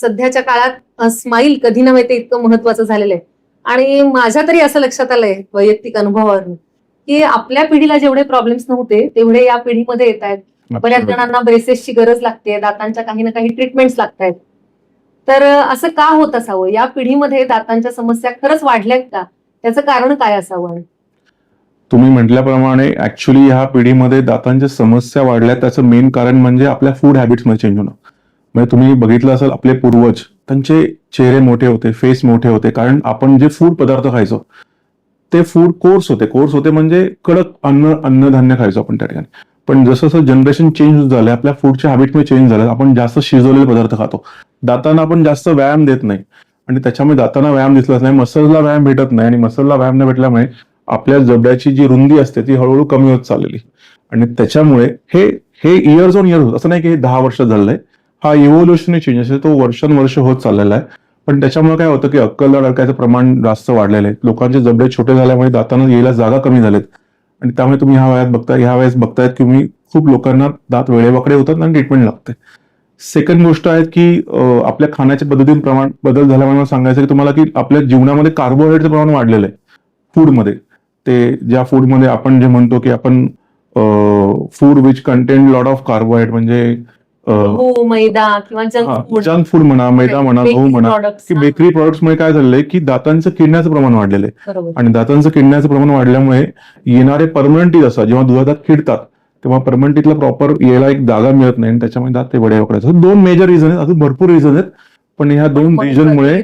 सध्याच्या काळात स्माईल कधी नव्हे ते इतकं महत्वाचं झालेलं आहे. आणि माझ्या तरी असं लक्षात आलंय वैयक्तिक अनुभवावरून की आपल्या पिढीला जेवढे प्रॉब्लेम्स नव्हते तेवढे या पिढीमध्ये येत आहेत. बऱ्याच जणांना ब्रेसेसची गरज लागते दातांच्या काही ना काही ट्रीटमेंट्स लागत आहेत. तर असं का होत असावं? या पिढीमध्ये दातांच्या समस्या खरंच वाढल्यात का? त्याचं कारण काय असावं तुम्ही म्हटल्याप्रमाणे ऍक्च्युली ह्या पिढीमध्ये दातांच्या समस्या वाढल्या त्याचं मेन कारण म्हणजे आपल्या फूडमध्ये चेंज होणं. म्हणजे तुम्ही बघितलं असेल आपले पूर्वज त्यांचे चेहरे मोठे होते फेस मोठे होते. कारण आपण जे फूड पदार्थ खायचो ते फूड कोर्स होते. कोर्स होते म्हणजे कडक अन्न अन्नधान्य खायचो आपण त्या ठिकाणी. पण जसं जसं जनरेशन चेंज झालं आपल्या फूडच्या हॅबिटमध्ये चेंज झालं आपण जास्त शिजवलेले पदार्थ खातो. दातांना आपण जास्त व्यायाम देत नाही. आणि त्याच्यामुळे दातांना व्यायाम दिसलाच नाही मसलला व्यायाम भेटत नाही. आणि मसलला व्यायाम न भेटल्यामुळे आपल्या जबड्याची जी रुंदी असते ती हळूहळू कमी होत चाललेली. आणि त्याच्यामुळे हे हे इयर्स ऑन इयर्स असं नाही की हे दहा वर्ष झालंय. हा इव्होल्युशनरी चेंज असेल तो वर्षानुवर्ष होत चाललेला आहे. पण त्याच्यामुळे काय होतं की अक्कल अडकायचं प्रमाण जास्त वाढलेलं आहे. लोकांचे जबडे छोटे झाल्यामुळे दातांना यायला जागा कमी झालेत. आणि त्यामुळे तुम्ही ह्या वयात बघता ह्या वेळेस बघतायत की मी खूप लोकांना दात वेळेवाकडे होतात आणि ट्रीटमेंट लागते सेकंड गोष्ट आहे की आपल्या खाण्याच्या पद्धतीत प्रमाण बदल झाल्यामुळे मला सांगायचं की तुम्हाला की आपल्या जीवनामध्ये कार्बोहायड्रेटचं प्रमाण वाढलेलं आहे. फूडमध्ये ते ज्या फूडमध्ये आपण जे म्हणतो की आपण food which content lot of carbohydrate म्हणजे अं, मैदा किंवा जंक फूड जंक फूड म्हणा मैदा म्हणा गहू म्हणा. प्रोडक्ट की बेकरी प्रॉडक्ट्समुळे काय झालंय की दातांचं किडण्याचं प्रमाण वाढलेलं आहे. आणि दातांचं किडण्याचं प्रमाण वाढल्यामुळे येणारे परमनंट असतात. जेव्हा दुधात किडतात तेव्हा परमनंटीतला प्रॉपर यायला एक जागा मिळत नाही आणि त्याच्यामुळे दात ते वडे वाकडायचं दोन मेजर रिझन आहेत. अजून भरपूर रिझन आहेत. पण ह्या दोन रिझनमुळे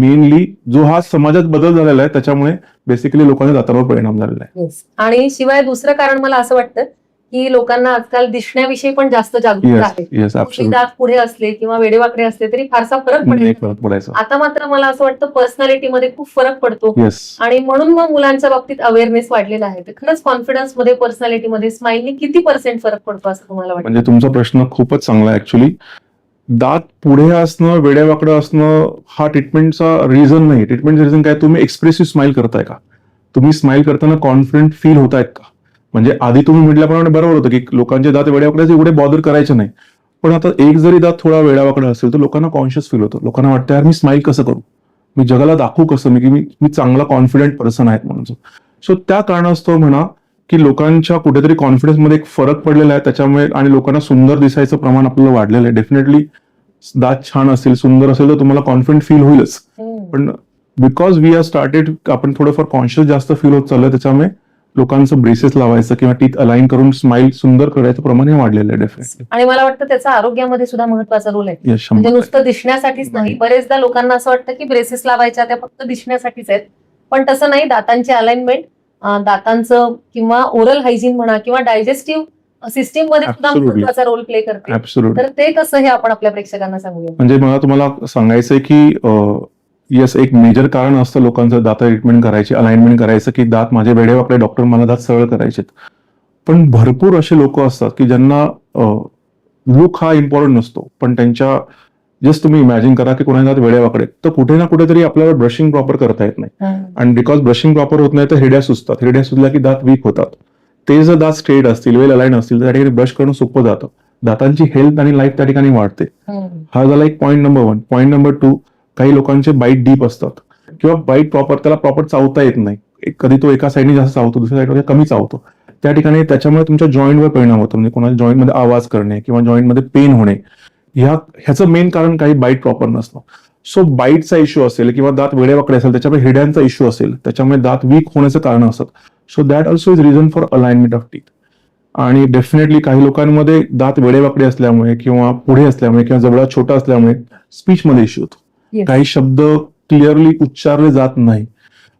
मेनली जो हा समाजात बदल झालेला आहे त्याच्यामुळे बेसिकली लोकांच्या दातांवर परिणाम झालेला आहे. आणि शिवाय दुसरं कारण मला असं वाटतं की लोकांना आजकाल दिसण्याविषयी पण जास्त जागरूकता आहे. दात पुढे असले किंवा वेडेवाकडे असले तरी फारसा फरक पडायचा. आता मात्र मला असं वाटतं पर्सनॅलिटीमध्ये खूप फरक पडतो. आणि म्हणून मग मुलांच्या बाबतीत अवेअरनेस वाढलेला आहे. तर खरंच कॉन्फिडन्समध्ये पर्सनॅलिटीमध्ये स्माईलने किती पर्सेंट फरक पडतो असं तुम्हाला वाटतं? म्हणजे तुमचा प्रश्न खूपच चांगला ऍक्च्युली दात पुढे असणं वेड्यावाकडं असणं हा ट्रीटमेंटचा रिझन नाही. ट्रीटमेंटचा रिझन काय? तुम्ही एक्सप्रेसिव्ह स्माइल करताय का? तुम्ही स्माइल करताना कॉन्फिडंट फील होत आहेत का? म्हणजे आधी तुम्ही म्हटल्याप्रमाणे बरोबर होतं की लोकांचे दात वेड्यावाकड्याचे एवढे बॉदर करायचे नाही. पण आता एक जरी दात थोडा वेड्यावाकडा असेल तर लोकांना कॉन्शियस फील होतं. लोकांना वाटतं यार मी स्माइल कसं करू? मी जगाला दाखवू कसं? मी की मी मी चांगला कॉन्फिडंट पर्सन आहेत म्हणून. सो त्या कारणास्तव म्हणा की लोकांच्या कुठेतरी कॉन्फिडन्समध्ये एक फरक पडलेला आहे. त्याच्यामुळे आणि लोकांना सुंदर दिसायचं प्रमाण आपल्याला वाढलेलं आहे. डेफिनेटली दात छान असेल सुंदर असेल तर तुम्हाला कॉन्फिडंट फील होईलच. हम्म. पण बिकॉज वी आर स्टार्टेड आपण थोडंफार कॉन्शियस जास्त फील होत चाललंय त्याच्यामुळे लोकांचं ब्रेसेस लावायचं किंवा टीथ अलाइन करून स्माइल सुंदर करायचं प्रमाण हे वाढलेलं आहे डेफिनेटली आणि मला वाटतं त्याचा आरोग्यामध्ये सुद्धा महत्त्वाचा रोल आहे. म्हणजे नुसतं दिसण्यासाठीच नाही. बरेचदा लोकांना असं वाटतं की ब्रेसेस लावायच्या त्या फक्त दिसण्यासाठीच आहेत. पण तसं नाही दातांची अलाइनमेंट दातांचं किंवा ओरल हायजीन म्हणा किंवा डायजेस्टिव्ह सिस्टीममध्ये सुद्धा Absolutely. महत्त्वाचा रोल प्ले करते. ऍब्सोल्युट तर ते कसं हे आपण आपल्या प्रेक्षकांना सांगूया? म्हणजे मला तुम्हाला सांगायचंय की येस एक मेजर कारण असतं लोकांचं दात ट्रीटमेंट करायची अलाइनमेंट करायचं की दात माझे वेडे वाकडे डॉक्टर मला दात सरळ करायचे पण भरपूर असे लोक असतात की ज्यांना लुक हा इम्पॉर्टंट नसतो. पण त्यांच्या जस्ट तुम्ही इमॅजिन करा की कोणाच्या दात वेडे वाकडे तर कुठे ना कुठेतरी आपल्याला ब्रशिंग प्रॉपर करता येत नाही. आणि बिकॉज ब्रशिंग प्रॉपर होत नाही तर हिड्या सुचतात हिड्या सुचल्या की दात वीक होतात. ते जर दात स्ट्रेट असतील वेल अलाईन असतील तर त्या ठिकाणी ब्रश करणं सोपं जातं. दातांची हेल्थ आणि लाईफ त्या ठिकाणी वाढते. हा झाला एक point number one point number two काही लोकांचे बाईट डीप असतात. किंवा बाईट प्रॉपर त्याला प्रॉपर चावता येत नाही. कधी तो एका साईडने जास्त चावतो दुसऱ्या साईडवर कमी चावतो. त्या ठिकाणी त्याच्यामुळे तुमच्या जॉईंटवर परिणाम होतो. म्हणजे कोणाच्या जॉईंटमध्ये आवाज करणे किंवा जॉईंटमध्ये पेन होणे. ह्या ह्याचं मेन कारण काही बाईट प्रॉपर नसतं. सो बाईटचा इश्यू असेल किंवा दात वेळेवाकडे असेल त्याच्यामुळे हिड्यांचा इश्यू असेल त्याच्यामुळे दात वीक होण्याचं कारण असतात so that also is reason for alignment of teeth आणि डेफिनेटली काही लोकांमध्ये दात वेडेवाकडे असल्यामुळे किंवा पुढे असल्यामुळे किंवा जबडा छोटा असल्यामुळे स्पीचमध्ये इश्यू होतो. काही शब्द क्लिअरली उच्चारले जात नाही.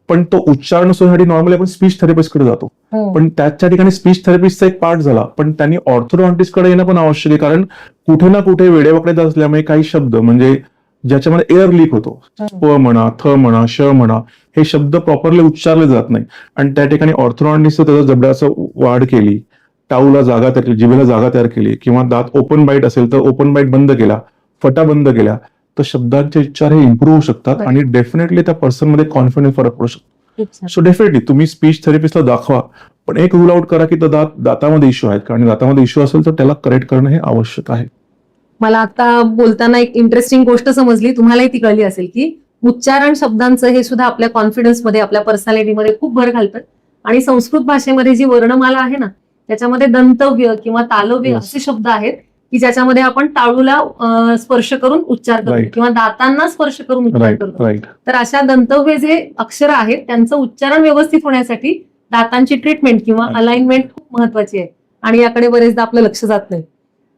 पण तो उच्चार नसण्यासाठी नॉर्मली आपण स्पीच थेरपिस्टकडे जातो. हम्म. पण त्याच्या ठिकाणी स्पीच थेरपिस्टचा एक पार्ट झाला. पण त्यांनी ऑर्थोडॉन्टिस्टकडे येणं पण आवश्यक आहे. कारण कुठे ना कुठे वेडेवाकडे जात असल्यामुळे काही शब्द म्हणजे ज्याच्यामध्ये एअर लीक होतो. प म्हणा थ म्हणा श म्हणा हे शब्द प्रॉपरली उच्चारले जात नाही. आणि त्या ठिकाणी ऑर्थोडॉन्टिस्ट त्याचं जबड्याचं वाढ केली टाऊला जागा तयार केली जिभेला जागा तयार केली किंवा दात ओपन बाईट असेल तर ओपन बाईट बंद केला फटा बंद केल्या तर शब्दांचे उच्चार हे इम्प्रूव्ह होऊ शकतात. आणि डेफिनेटली त्या पर्सनमध्ये कॉन्फिडन्स फरक पडू शकतो. सो डेफिनेटली तुम्ही स्पीच थेरपिस्टला दाखवा पण एक रूल आउट करा की तो दात दातामध्ये इश्यू आहेत कारण दातामध्ये इश्यू असेल तर त्याला करेक्ट करणं हे आवश्यक आहे मला आता बोलताना एक इंटरेस्टिंग गोष्ट समजली तुम्हालाही ती कळली असेल की उच्चारण शब्दांचं हे सुद्धा आपल्या कॉन्फिडन्समध्ये आपल्या पर्सनॅलिटीमध्ये खूप भर घालतं आणि संस्कृत भाषेमध्ये जी वर्णमाला आहे ना त्याच्यामध्ये दंतव्य किंवा तालव्य. असे शब्द आहेत की ज्याच्यामध्ये आपण टाळूला स्पर्श करून उच्चार करतो. किंवा दातांना स्पर्श करून उच्चार करतो तर अशा दंतव्य जे अक्षर आहेत त्यांचं उच्चारण व्यवस्थित होण्यासाठी दातांची ट्रीटमेंट किंवा. अलाइनमेंट खूप महत्वाची आहे आणि याकडे बरेचदा आपलं लक्ष जात नाही